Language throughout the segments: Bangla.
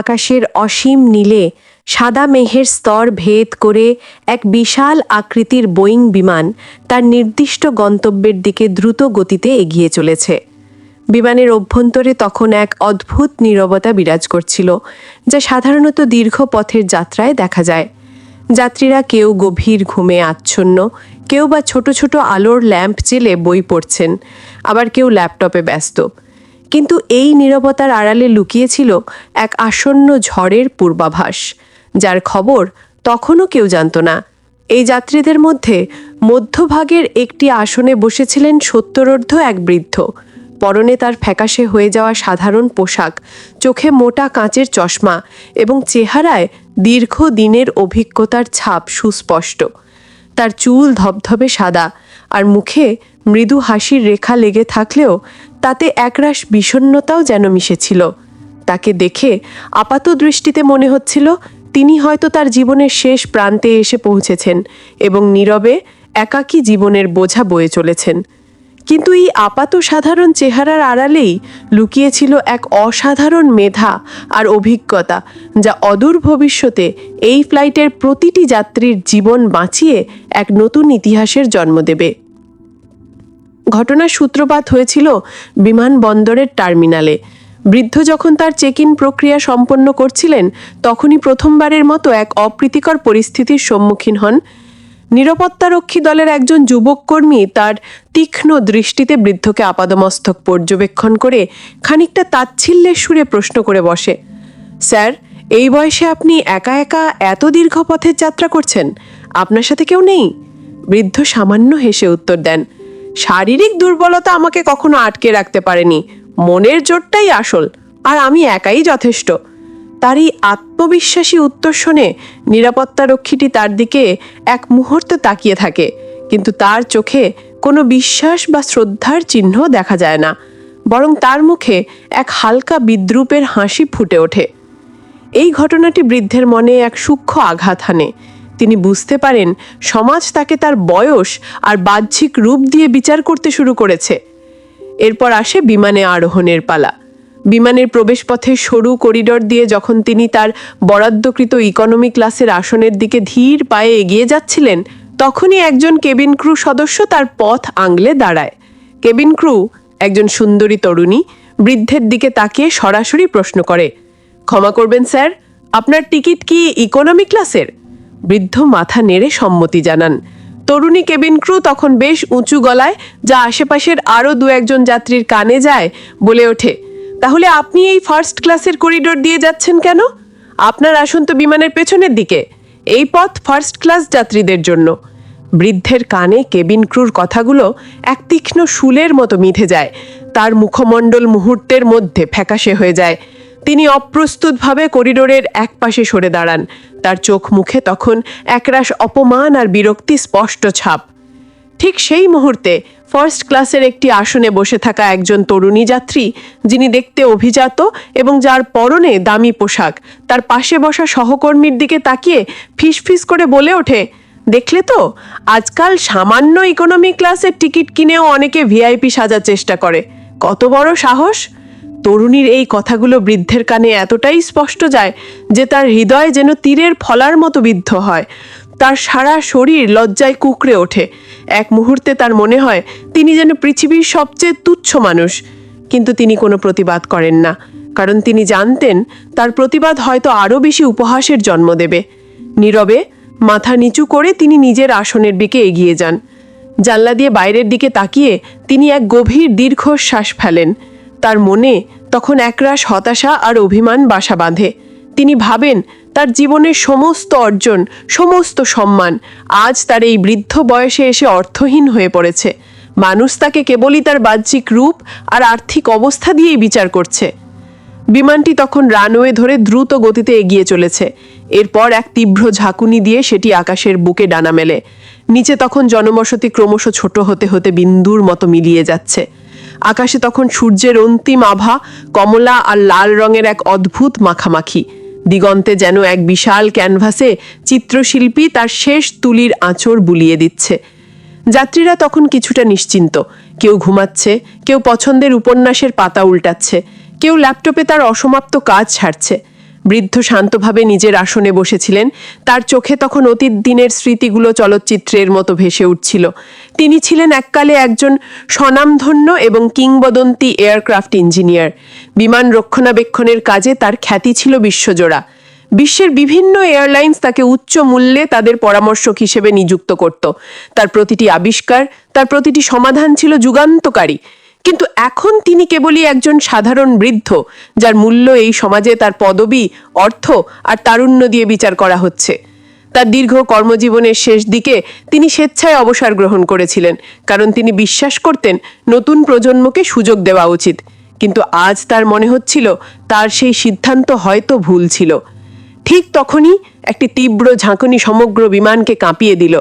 আকাশের অসীম নীলে সাদা মেঘের স্তর ভেদ করে এক বিশাল আকৃতির বোয়িং বিমান তার নির্দিষ্ট গন্তব্যের দিকে দ্রুত গতিতে এগিয়ে চলেছে। বিমানের অভ্যন্তরে তখন এক অদ্ভুত নীরবতা বিরাজ করছিল, যা সাধারণত দীর্ঘ পথের যাত্রায় দেখা যায়। যাত্রীরা কেউ গভীর ঘুমে আচ্ছন্ন, কেউ বা ছোট ছোট আলোর ল্যাম্প জেলে বই পড়ছেন, আবার কেউ ল্যাপটপে ব্যস্ত। কিন্তু এই নীরবতার আড়ালে লুকিয়েছিল এক আসন্ন ঝড়ের পূর্বাভাস, যার খবর তখনও কেউ জানত না। এই যাত্রীদের মধ্যে মধ্যভাগের একটি আসনে বসেছিলেন সত্তরর্ধ এক বৃদ্ধ। পরনে তার ফ্যাকাশে হয়ে যাওয়া সাধারণ পোশাক, চোখে মোটা কাঁচের চশমা এবং চেহারায় দীর্ঘ দিনের অভিজ্ঞতার ছাপ সুস্পষ্ট। তার চুল ধবধবে সাদা আর মুখে মৃদু হাসির রেখা লেগে থাকলেও তাতে একরাশ বিষণ্ণতাও যেন মিশেছিল। তাকে দেখে আপাত দৃষ্টিতে মনে হচ্ছিল, তিনি হয়তো তার জীবনের শেষ প্রান্তে এসে পৌঁছেছেন এবং নীরবে একাকী জীবনের বোঝা বয়ে চলেছেন। কিন্তু এই আপাত সাধারণ চেহারার আড়ালেই লুকিয়েছিল এক অসাধারণ মেধা আর অভিজ্ঞতা, যা অদূর ভবিষ্যতে এই ফ্লাইটের প্রতিটি যাত্রীর জীবন বাঁচিয়ে এক নতুন ইতিহাসের জন্ম দেবে। ঘটনার সূত্রপাত হয়েছিল বিমানবন্দরের টার্মিনালে। বৃদ্ধ যখন তার চেক ইন প্রক্রিয়া সম্পন্ন করছিলেন, তখনই প্রথমবারের মতো এক অপ্রীতিকর পরিস্থিতির সম্মুখীন হন। নিরাপত্তারক্ষী দলের একজন যুবক কর্মী তার তীক্ষ্ণ দৃষ্টিতে বৃদ্ধকে আপাদমস্তক পর্যবেক্ষণ করে খানিকটা তাচ্ছিল্যের সুরে প্রশ্ন করে বসে, স্যার, এই বয়সে আপনি একা একা এত দীর্ঘ পথের যাত্রা করছেন? আপনার সাথে কেউ নেই? বৃদ্ধ সামান্য হেসে উত্তর দেন শারীরিক দুর্বলতা আমাকে কখনো আটকে রাখতে পারেনি। মনের জোরটাই আসল, আর আমি একাই যথেষ্ট। তার এই আত্মবিশ্বাসী উত্তর শুনে নিরাপত্তারক্ষীটি তার দিকে এক মুহূর্ত তাকিয়ে থাকে, কিন্তু তার চোখে কোনো বিশ্বাস বা শ্রদ্ধার চিহ্ন দেখা যায় না, বরং তার মুখে এক হালকা বিদ্রুপের হাসি ফুটে ওঠে। এই ঘটনাটি বৃদ্ধের মনে এক সূক্ষ্ম আঘাত হানে। তিনি বুঝতে পারেন সমাজ তাকে তার বয়স আর বাহ্যিক রূপ দিয়ে বিচার করতে শুরু করেছে। এরপর আসে বিমানে আরোহণের পালা। বিমানের প্রবেশপথে সরু করিডর দিয়ে যখন তিনি তার বরাদ্দকৃত ইকোনমি ক্লাসের আসনের দিকে ধীর পায়ে এগিয়ে যাচ্ছিলেন, তখনই একজন কেবিন ক্রু সদস্য তার পথ আংলে দাঁড়ায়। কেবিন ক্রু একজন সুন্দরী তরুণী, বৃদ্ধের দিকে তাকিয়ে সরাসরি প্রশ্ন করে, ক্ষমা করবেন স্যার, আপনার টিকিট কি ইকোনমি ক্লাসের বৃদ্ধ মাথা নেড়ে সম্মতি জানান। তরুণী কেবিন ক্রু তখন বেশ উঁচু গলায়, যা আশেপাশের আরও দু একজন যাত্রীর কানে যায় বলে ওঠে। তাহলে আপনি এই ফার্স্ট ক্লাসের করিডোর দিয়ে যাচ্ছেন কেন? আপনার আসন তো বিমানের পেছনের দিকে। এই পথ ফার্স্ট ক্লাস যাত্রীদের জন্য। বৃদ্ধের কানে কেবিন ক্রুর কথাগুলো এক তীক্ষ্ণ শুলের মতো মিথে যায়। তার মুখমণ্ডল মুহূর্তের মধ্যে ফ্যাকাশে হয়ে যায়। তিনি অপ্রস্তুতভাবে করিডোরের এক পাশে সরে দাঁড়ান। তার চোখ মুখে তখন একরাশ অপমান আর বিরক্তি স্পষ্ট ছাপ। ঠিক সেই মুহূর্তে ফার্স্ট ক্লাসের একটি আসনে বসে থাকা একজন তরুণী যাত্রী, যিনি দেখতে অভিজাত এবং যার পরনে দামি পোশাক, তার পাশে বসা সহকর্মীর দিকে তাকিয়ে ফিসফিস করে বলে ওঠে, দেখলে তো, আজকাল সামান্য ইকোনমি ক্লাসের টিকিট কিনেও অনেকে ভিআইপি সাজার চেষ্টা করে। কত বড় সাহস? তরুণীর এই কথাগুলো বৃদ্ধের কানে এতটাই স্পষ্ট যায় যে তার হৃদয় যেন তীরের ফলার মতো বিদ্ধ হয়। তার সারা শরীর লজ্জায় কুকড়ে ওঠে। এক মুহূর্তে তার মনে হয়, তিনি যেন পৃথিবীর সবচেয়ে তুচ্ছ মানুষ। কিন্তু তিনি কোনো প্রতিবাদ করেন না, কারণ তিনি জানতেন তার প্রতিবাদ হয়তো আরও বেশি উপহাসের জন্ম দেবে। নীরবে, মাথা নিচু করে তিনি নিজের আসনের দিকে এগিয়ে যান। জানলা দিয়ে বাইরের দিকে তাকিয়ে তিনি এক গভীর দীর্ঘশ্বাস ফেলেন। তার মনে তখন একরাশ হতাশা আর অভিমান বাসা বাঁধে। তিনি ভাবেন, তার জীবনের সমস্ত অর্জন, সমস্ত সম্মান আজ তার এই বৃদ্ধ বয়সে এসে অর্থহীন হয়ে পড়েছে। মানুষ তাকে কেবলই তার বাহ্যিক রূপ আর আর্থিক অবস্থা দিয়েই বিচার করছে। বিমানটি তখন রানওয়ে ধরে দ্রুত গতিতে এগিয়ে চলেছে। এরপর এক তীব্র ঝাঁকুনি দিয়ে সেটি আকাশের বুকে ডানা মেলে। নিচে তখন জনবসতি ক্রমশ ছোট হতে হতে বিন্দুর মতো মিলিয়ে যাচ্ছে। আকাশে তখন সূর্যের অন্তিম আভা, কমলা আর লাল রঙের এক অদ্ভুত মাখামাখি। দিগন্তে যেন এক বিশাল ক্যানভাসে চিত্রশিল্পী তার শেষ তুলির আঁচড় বুলিয়ে দিচ্ছে। যাত্রীরা তখন কিছুটা নিশ্চিন্ত। কেউ ঘুমাচ্ছে, কেউ পছন্দের উপন্যাসের পাতা উল্টাচ্ছে, কেউ ল্যাপটপে তার অসমাপ্ত কাজ ছাড়ছে। বৃদ্ধ শান্তভাবে নিজের আসনে বসেছিলেন। তার চোখে তখন অতীত দিনের স্মৃতিগুলো চলচ্চিত্রের মতো ভেসে উঠছিল। তিনি ছিলেন এককালে একজন স্বনামধন্য এবং কিংবদন্তি এয়ারক্রাফট ইঞ্জিনিয়ার। বিমান রক্ষণাবেক্ষণের কাজে তার খ্যাতি ছিল বিশ্বজোড়া। বিশ্বের বিভিন্ন এয়ারলাইন্স তাকে উচ্চ মূল্যে তাদের পরামর্শক হিসেবে নিযুক্ত করত। তার প্রতিটি আবিষ্কার, তার প্রতিটি সমাধান ছিল যুগান্তকারী। কিন্তু এখন তিনি কেবলই একজন সাধারণ বৃদ্ধ, যার মূল্য এই সমাজে তার পদবি, অর্থ আর তারুণ্য দিয়ে বিচার করা হচ্ছে। তার দীর্ঘ কর্মজীবনের শেষ দিকে তিনি স্বেচ্ছায় অবসর গ্রহণ করেছিলেন, কারণ তিনি বিশ্বাস করতেন নতুন প্রজন্মকে সুযোগ দেওয়া উচিত। কিন্তু আজ তার মনে হচ্ছিল, তার সেই সিদ্ধান্ত হয়তো ভুল ছিল। ঠিক তখনই একটি তীব্র ঝাঁকুনি সমগ্র বিমানকে কাঁপিয়ে দিল।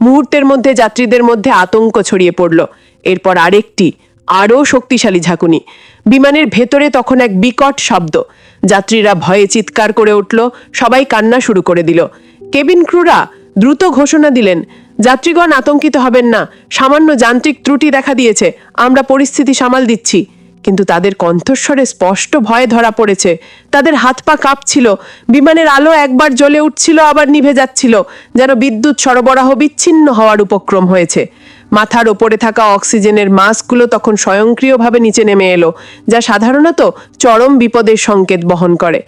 মুহূর্তের মধ্যে যাত্রীদের মধ্যে আতঙ্ক ছড়িয়ে পড়ল। এরপর আরেকটি আরও শক্তিশালী ঝাঁকুনি। বিমানের ভেতরে তখন এক বিকট শব্দ। যাত্রীরা ভয়ে চিৎকার করে উঠল, সবাই কান্না শুরু করে দিল। কেবিন ক্রুরা দ্রুত ঘোষণা দিলেন, যাত্রীগণ আতঙ্কিত হবেন না, সামান্য যান্ত্রিক ত্রুটি দেখা দিয়েছে, আমরা পরিস্থিতি সামাল দিচ্ছি। কিন্তু তাদের কণ্ঠস্বরে স্পষ্ট ভয় ধরা পড়েছে। তাদের হাত পা কাঁপছিল, বিমানের আলো একবার জ্বলে উঠছিল, আবার নিভে যাচ্ছিল, যেন বিদ্যুৎ সরবরাহ বিচ্ছিন্ন হওয়ার উপক্রম হয়েছে। মাথার ওপরে থাকা অক্সিজেনের মাস্কগুলো তখন স্বয়ংক্রিয়ভাবে নিচে নেমে এলো, যা সাধারণত চরম বিপদের সংকেত বহন করে।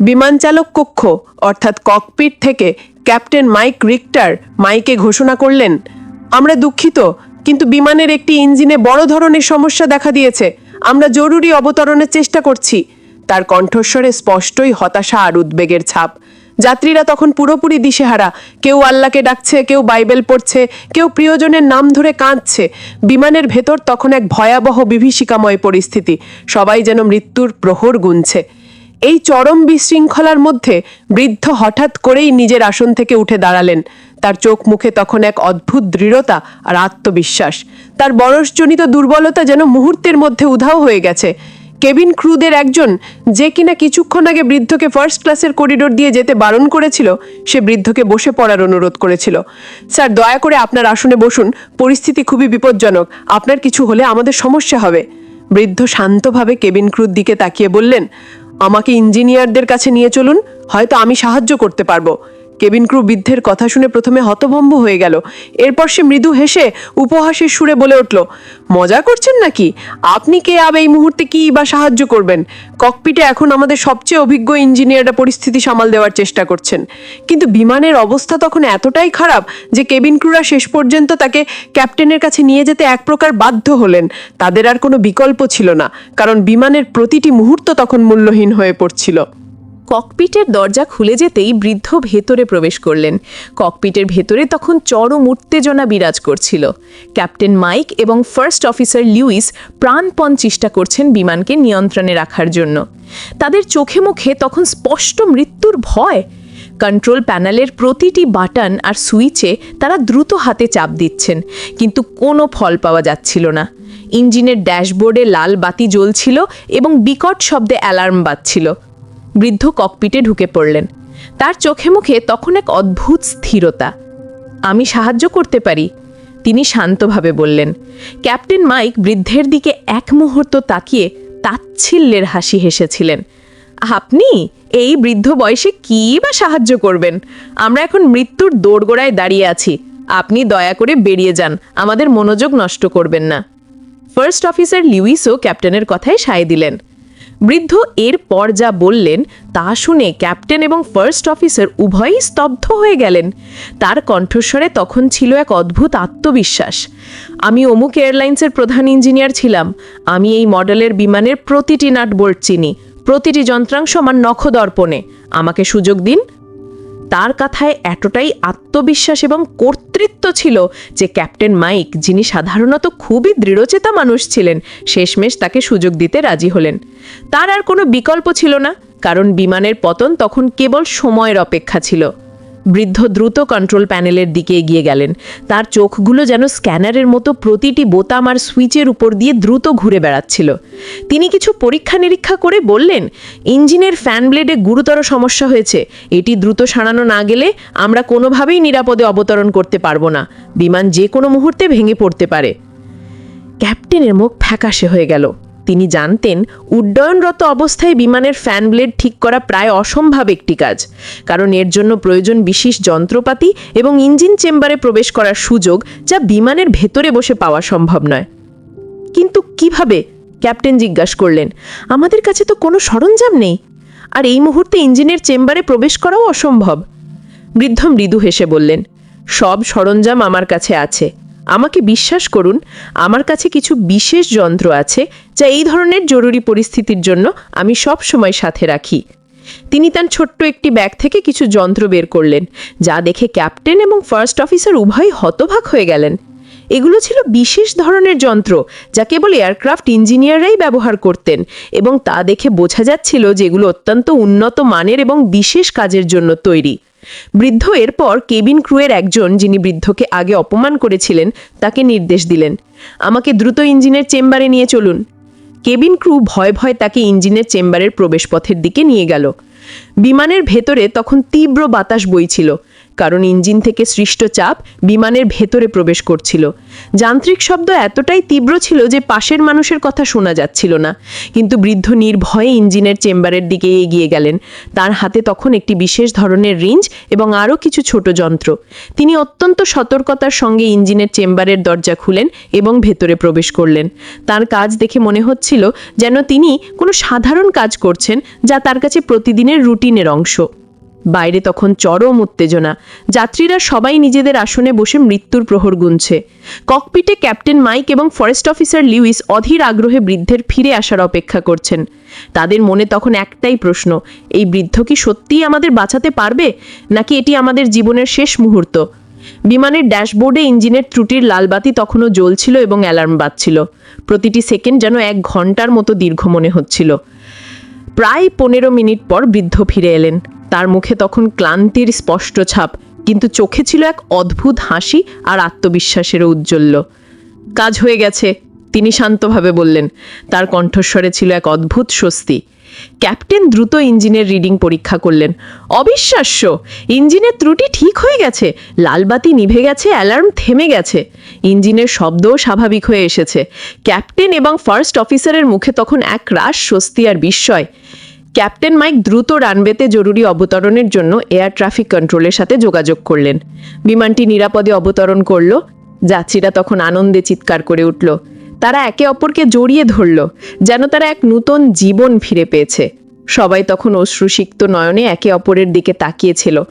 বিমান চালক কক্ষ, অর্থাৎ ককপিট থেকে ক্যাপ্টেন মাইক রিক্টার মাইকে ঘোষণা করলেন, আমরা দুঃখিত, কিন্তু বিমানের একটি ইঞ্জিনে বড় ধরনের সমস্যা দেখা দিয়েছে। আমরা জরুরি অবতরণের চেষ্টা করছি। তার কণ্ঠস্বরে স্পষ্টই হতাশা আর উদ্বেগের ছাপ। যাত্রীরা তখন পুরোপুরি দিশেহারা। কেউ আল্লাহকে ডাকছে, কেউ বাইবেল পড়ছে, কেউ প্রিয়জনের নাম ধরে কাঁদছে। বিমানের ভেতর তখন এক ভয়াবহ বিভীষিকাময় পরিস্থিতি। সবাই যেন মৃত্যুর প্রহর গুনছে। এই চরম বিশৃঙ্খলার মধ্যে বৃদ্ধ হঠাৎ করেই নিজের আসন থেকে উঠে দাঁড়ালেন। তার চোখ মুখে তখন এক অদ্ভুত দৃঢ়তা আর আত্মবিশ্বাস। তার বয়সজনিত দুর্বলতা যেন মুহূর্তের মধ্যে উধাও হয়ে গেছে। কেবিন ক্রুদের একজন যে কিনা কিছুক্ষণ আগে বৃদ্ধকে ফার্স্ট ক্লাসের করিডোর দিয়ে যেতে বারণ করেছিল, সে বৃদ্ধকে বসে পড়ার অনুরোধ করেছিল। স্যার, দয়া করে আপনার আসনে বসুন, পরিস্থিতি খুবই বিপজ্জনক, আপনার কিছু হলে আমাদের সমস্যা হবে। বৃদ্ধ শান্তভাবে কেবিন ক্রুর দিকে তাকিয়ে বললেন, আমাকে ইঞ্জিনিয়ারদের কাছে নিয়ে চলুন, হয়তো আমি সাহায্য করতে পারব। কেবিন ক্রু বৃদ্ধের কথা শুনে প্রথমে হতভম্ব হয়ে গেল। এরপর সে মৃদু হেসে উপহাসের সুরে বলে উঠল, মজা করছেন নাকি? আপনি কে আব এই মুহূর্তে কি বা সাহায্য করবেন? ককপিটে এখন আমাদের সবচেয়ে অভিজ্ঞ ইঞ্জিনিয়াররা পরিস্থিতি সামাল দেওয়ার চেষ্টা করছেন। কিন্তু বিমানের অবস্থা তখন এতটাই খারাপ যে কেবিন ক্রুরা শেষ পর্যন্ত তাকে ক্যাপ্টেনের কাছে নিয়ে যেতে এক প্রকার বাধ্য হলেন। তাদের আর কোনো বিকল্প ছিল না, কারণ বিমানের প্রতিটি মুহূর্ত তখন মূল্যহীন হয়ে পড়ছিল। ককপিটের দরজা খুলে যেতেই বৃদ্ধ ভেতরে প্রবেশ করলেন। ককপিটের ভেতরে তখন চরম উত্তেজনা বিরাজ করছিল। ক্যাপ্টেন মাইক এবং ফার্স্ট অফিসার লিউইস প্রাণপণ চেষ্টা করছেন বিমানকে নিয়ন্ত্রণে রাখার জন্য। তাদের চোখে মুখে তখন স্পষ্ট মৃত্যুর ভয়। কন্ট্রোল প্যানেলের প্রতিটি বাটন আর সুইচে তারা দ্রুত হাতে চাপ দিচ্ছেন, কিন্তু কোনো ফল পাওয়া যাচ্ছিল না। ইঞ্জিনের ড্যাশবোর্ডে লাল বাতি জ্বলছিল এবং বিকট শব্দে অ্যালার্ম বাজছিল। বৃদ্ধ ককপিটে ঢুকে পড়লেন। তার চোখে মুখে তখন এক অদ্ভুত স্থিরতা। আমি সাহায্য করতে পারি? তিনি শান্তভাবে বললেন। ক্যাপ্টেন মাইক বৃদ্ধের দিকে এক মুহূর্ত তাকিয়ে তাচ্ছিল্যের হাসি হেসেছিলেন। আপনি? এই বৃদ্ধ বয়সে কী বা সাহায্য করবেন? আমরা এখন মৃত্যুর দোরগোড়ায় দাঁড়িয়ে আছি। আপনি দয়া করে বেরিয়ে যান। আমাদের মনোযোগ নষ্ট করবেন না। ফার্স্ট অফিসার লিউইসও ক্যাপ্টেনের কথায় সায় দিলেন। বৃদ্ধ এরপর যা বললেন, তা শুনে ক্যাপ্টেন এবং ফার্স্ট অফিসার উভয়ই স্তব্ধ হয়ে গেলেন। তার কণ্ঠস্বরে তখন ছিল এক অদ্ভুত আত্মবিশ্বাস। আমি অমুক এয়ারলাইন্সের প্রধান ইঞ্জিনিয়ার ছিলাম। আমি এই মডেলের বিমানের প্রতিটি নাট বোল্ট চিনি। প্রতিটি যন্ত্রাংশ আমার নখদর্পণে। আমাকে সুযোগ দিন তার কথায় এতটাই আত্মবিশ্বাস এবং কর্তৃত্ব ছিল যে ক্যাপ্টেন মাইক, যিনি সাধারণত খুবই দৃঢ়চেতা মানুষ ছিলেন, শেষমেশ তাকে সুযোগ দিতে রাজি হলেন। তার আর কোনো বিকল্প ছিল না, কারণ বিমানের পতন তখন কেবল সময়ের অপেক্ষা ছিল। বৃদ্ধ দ্রুত কন্ট্রোল প্যানেলের দিকে এগিয়ে গেলেন। তার চোখগুলো যেন স্ক্যানারের মতো প্রতিটি বোতাম আর সুইচের উপর দিয়ে দ্রুত ঘুরে বেড়াচ্ছিল। তিনি কিছু পরীক্ষা নিরীক্ষা করে বললেন, ইঞ্জিনের ফ্যান ব্লেডে গুরুতর সমস্যা হয়েছে। এটি দ্রুত সারানো না গেলে আমরা কোনোভাবেই নিরাপদে অবতরণ করতে পারব না। বিমান যে কোনো মুহূর্তে ভেঙে পড়তে পারে। ক্যাপ্টেনের মুখ ফ্যাকাশে হয়ে গেল। তিনি জানতেন, উড্ডয়নরত অবস্থায় বিমানের ফ্যান ব্লেড ঠিক করা প্রায় অসম্ভব একটি কাজ, কারণ এর জন্য প্রয়োজন বিশেষ যন্ত্রপাতি এবং ইঞ্জিন চেম্বারে প্রবেশ করার সুযোগ যা বিমানের ভেতরে বসে পাওয়া সম্ভব নয়। কিন্তু কীভাবে? ক্যাপ্টেন জিজ্ঞাসা করলেন, আমাদের কাছে তো কোনো সরঞ্জাম নেই। আর এই মুহূর্তে ইঞ্জিনের চেম্বারে প্রবেশ করাও অসম্ভব। বৃদ্ধ মৃদু হেসে বললেন, সব সরঞ্জাম আমার কাছে আছে। আমাকে বিশ্বাস করুন, আমার কাছে কিছু বিশেষ যন্ত্র আছে যা এই ধরনের জরুরি পরিস্থিতির জন্য আমি সব সময় সাথে রাখি। তিনি তার ছোট্ট একটি ব্যাগ থেকে কিছু যন্ত্র বের করলেন, যা দেখে ক্যাপ্টেন এবং ফার্স্ট অফিসার উভয়ই হতবাক হয়ে গেলেন। এগুলো ছিল বিশেষ ধরনের যন্ত্র, যা কেবল এয়ারক্রাফট ইঞ্জিনিয়াররাই ব্যবহার করতেন এবং তা দেখে বোঝা যাচ্ছিল যে এগুলো অত্যন্ত উন্নত মানের এবং বিশেষ কাজের জন্য তৈরি। বৃদ্ধ এরপর কেবিন ক্রুয়ের একজন যিনি বৃদ্ধকে আগে অপমান করেছিলেন, তাকে নির্দেশ দিলেন, আমাকে দ্রুত ইঞ্জিনের চেম্বারে নিয়ে চলুন। কেবিন ক্রু ভয় ভয় তাকে ইঞ্জিনের চেম্বারের প্রবেশপথের দিকে নিয়ে গেল। বিমানের ভেতরে তখন তীব্র বাতাস বইছিল। কারণ ইঞ্জিন থেকে সৃষ্ট চাপ বিমানের ভেতরে প্রবেশ করছিল। যান্ত্রিক শব্দ এতটাই তীব্র ছিল যে পাশের মানুষের কথা শোনা যাচ্ছিল না। কিন্তু বৃদ্ধ নির্ভয়ে ইঞ্জিনের চেম্বারের দিকে এগিয়ে গেলেন। তার হাতে তখন একটি বিশেষ ধরনের রিঞ্জ এবং আরও কিছু ছোট যন্ত্র। তিনি অত্যন্ত সতর্কতার সঙ্গে ইঞ্জিনের চেম্বারের দরজা খুলেন এবং ভেতরে প্রবেশ করলেন। তার কাজ দেখে মনে হচ্ছিল যেন তিনি কোনো সাধারণ কাজ করছেন যা তার কাছে প্রতিদিনের রুটিনের অংশ। বাইরে তখন চরম উত্তেজনা। যাত্রীরা সবাই নিজেদের আসনে বসে মৃত্যুর প্রহর গুনছে। ককপিটে ক্যাপ্টেন মাইক এবং ফরেস্ট অফিসার লিউইস অধীর আগ্রহে বৃদ্ধের ফিরে আসার অপেক্ষা করছেন। তাদের মনে তখন একটাই প্রশ্ন, এই বৃদ্ধ কি সত্যিই আমাদের বাঁচাতে পারবে, নাকি এটি আমাদের জীবনের শেষ মুহূর্ত? বিমানের ড্যাশবোর্ডে ইঞ্জিনের ত্রুটির লালবাতি তখনও জ্বলছিল এবং অ্যালার্ম বাজছিল। প্রতিটি সেকেন্ড যেন এক ঘণ্টার মতো দীর্ঘ মনে হচ্ছিল। প্রায় পনেরো মিনিট পর বৃদ্ধ ফিরে এলেন। তার মুখে তখন ক্লান্তির স্পষ্ট ছাপ, কিন্তু চোখে ছিল এক অদ্ভুত হাসি আর আত্মবিশ্বাসেরও উজ্জ্বল্য। কাজ হয়ে গেছে, তিনি শান্তভাবে বললেন। তার কণ্ঠস্বরে ছিল এক অদ্ভুত স্বস্তি। ক্যাপ্টেন দ্রুত ইঞ্জিনের রিডিং পরীক্ষা করলেন। অবিশ্বাস্য! ইঞ্জিনের ত্রুটি ঠিক হয়ে গেছে। লালবাতি নিভে গেছে, অ্যালার্ম থেমে গেছে। ইঞ্জিনের শব্দও স্বাভাবিক হয়ে এসেছে। ক্যাপ্টেন এবং ফার্স্ট অফিসারের মুখে তখন এক রাস স্বস্তি আর বিস্ময়। ক্যাপ্টেন মাইক দ্রুত রানওয়েতে জরুরি অবতরণের জন্য এয়ার ট্রাফিক কন্ট্রোলের সাথে যোগাযোগ করলেন। বিমানটি নিরাপদে অবতরণ করল। যাত্রীরা তখন আনন্দে চিৎকার করে উঠল। তারা একে অপরকে জড়িয়ে ধরল, যেন তারা এক নূতন জীবন ফিরে পেয়েছে। সবাই তখন অশ্রুসিক্ত নয়নে একে অপরের দিকে তাকিয়েছিল।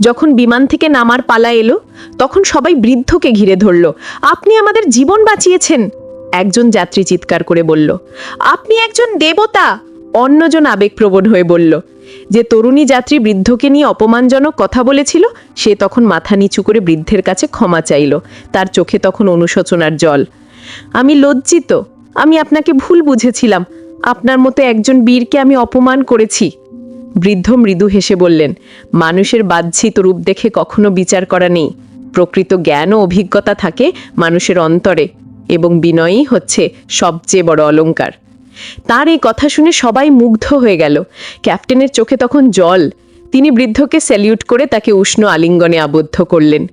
যখন বিমান থেকে নামার পালা এলো, তখন সবাই বৃদ্ধকে ঘিরে ধরল, আপনি আমাদের জীবন বাঁচিয়েছেন! একজন যাত্রী চিৎকার করে বলল, আপনি একজন দেবতা! অন্যজন আবেগপ্রবণ হয়ে বলল, যে তরুণী যাত্রী বৃদ্ধকে নিয়ে অপমানজনক কথা বলেছিল, সে তখন মাথা নিচু করে বৃদ্ধের কাছে ক্ষমা চাইল। তার চোখে তখন অনুশোচনার জল। আমি লজ্জিত। আমি আপনাকে ভুল বুঝেছিলাম। আপনার মতো একজন বীরকে আমি অপমান করেছি। বৃদ্ধ মৃদু হেসে বললেন, মানুষের বাহ্যিত রূপ দেখে কখনো বিচার করা নেই। প্রকৃত জ্ঞান ও অভিজ্ঞতা থাকে মানুষের অন্তরে এবং বিনয়ই হচ্ছে সবচেয়ে বড় অলংকার। তার এই কথা শুনে সবাই মুগ্ধ হয়ে গেল। ক্যাপ্টেনের চোখে তখন জল। তিনি বৃদ্ধকে স্যালিউট করে তাকে উষ্ণ আলিঙ্গনে আবদ্ধ করলেন।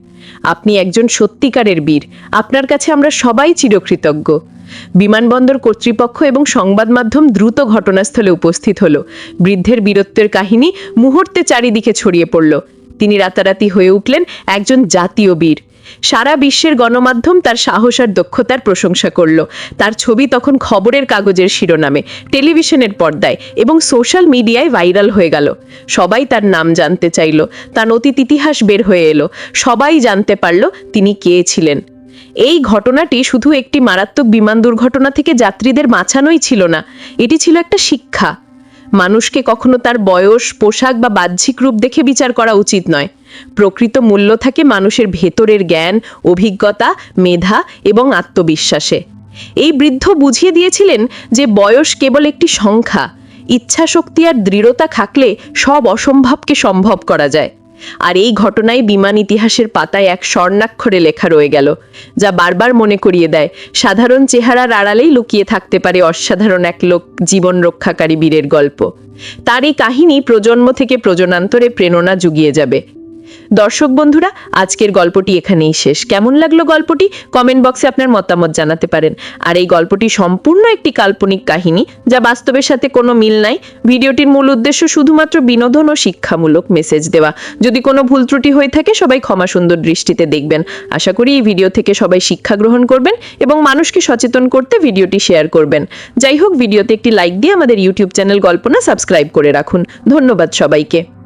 আপনি একজন সত্যিকারের বীর। আপনার কাছে আমরা সবাই চিরকৃতজ্ঞ। বিমানবন্দর কর্তৃপক্ষ এবং সংবাদ মাধ্যম দ্রুত ঘটনাস্থলে উপস্থিত হল। বৃদ্ধের বীরত্বের কাহিনী মুহূর্তে চারিদিকে ছড়িয়ে পড়ল। তিনি রাতারাতি হয়ে উঠলেন একজন জাতীয় বীর। সারা বিশ্বের গণমাধ্যম তার সাহস আর দক্ষতার প্রশংসা করল। তার ছবি তখন খবরের কাগজের শিরোনামে, টেলিভিশনের পর্দায় এবং সোশ্যাল মিডিয়ায় ভাইরাল হয়ে গেল। সবাই তার নাম জানতে চাইল। তার অতীত ইতিহাস বের হয়ে এলো। সবাই জানতে পারল তিনি কে ছিলেন। এই ঘটনাটি শুধু একটি মারাত্মক বিমান দুর্ঘটনা থেকে যাত্রীদের বাঁচানোই ছিল না, এটি ছিল একটা শিক্ষা। মানুষকে কখনো তার বয়স, পোশাক বা বাহ্যিক রূপ দেখে বিচার করা উচিত নয়। প্রকৃত মূল্য থাকে মানুষের ভেতরের জ্ঞান, অভিজ্ঞতা, মেধা এবং আত্মবিশ্বাসে। এই বৃদ্ধ বুঝিয়ে দিয়েছিলেন যে বয়স কেবল একটি সংখ্যা। ইচ্ছাশক্তি আর দৃঢ়তা থাকলে সব অসম্ভবকে সম্ভব করা যায়। আর এই ঘটনায় বিমান ইতিহাসের পাতায় এক স্বর্ণাক্ষরে লেখা রয়ে গেল, যা বারবার মনে করিয়ে দেয়, সাধারণ চেহারার আড়ালেই লুকিয়ে থাকতে পারে অসাধারণ এক লোক, জীবন রক্ষাকারী বীরের গল্প। তার এই কাহিনী প্রজন্ম থেকে প্রজনান্তরে প্রেরণা জুগিয়ে যাবে। দর্শক বন্ধুরা, আজকের গল্পটি এখানেই শেষ। কেমন লাগল গল্পটি? কমেন্ট বক্সে আপনার মতামত জানাতে পারেন। আর এই গল্পটি সম্পূর্ণ একটি কাল্পনিক কাহিনী, যা বাস্তবের সাথে কোনো মিল নাই। ভিডিওটির মূল উদ্দেশ্য শুধুমাত্র বিনোদন ও শিক্ষামূলক মেসেজ দেওয়া। যদি কোনো ভুল ত্রুটি হয়ে থাকে, সবাই ক্ষমা সুন্দর দৃষ্টিতে দেখবেন। আশা করি এই ভিডিও থেকে সবাই শিক্ষা গ্রহণ করবেন এবং মানুষকে সচেতন করতে ভিডিওটি শেয়ার করবেন। যাই হোক ভিডিওতে একটি লাইক দিয়ে আমাদের ইউটিউব চ্যানেল গল্পনা সাবস্ক্রাইব করে রাখুন। ধন্যবাদ সবাইকে।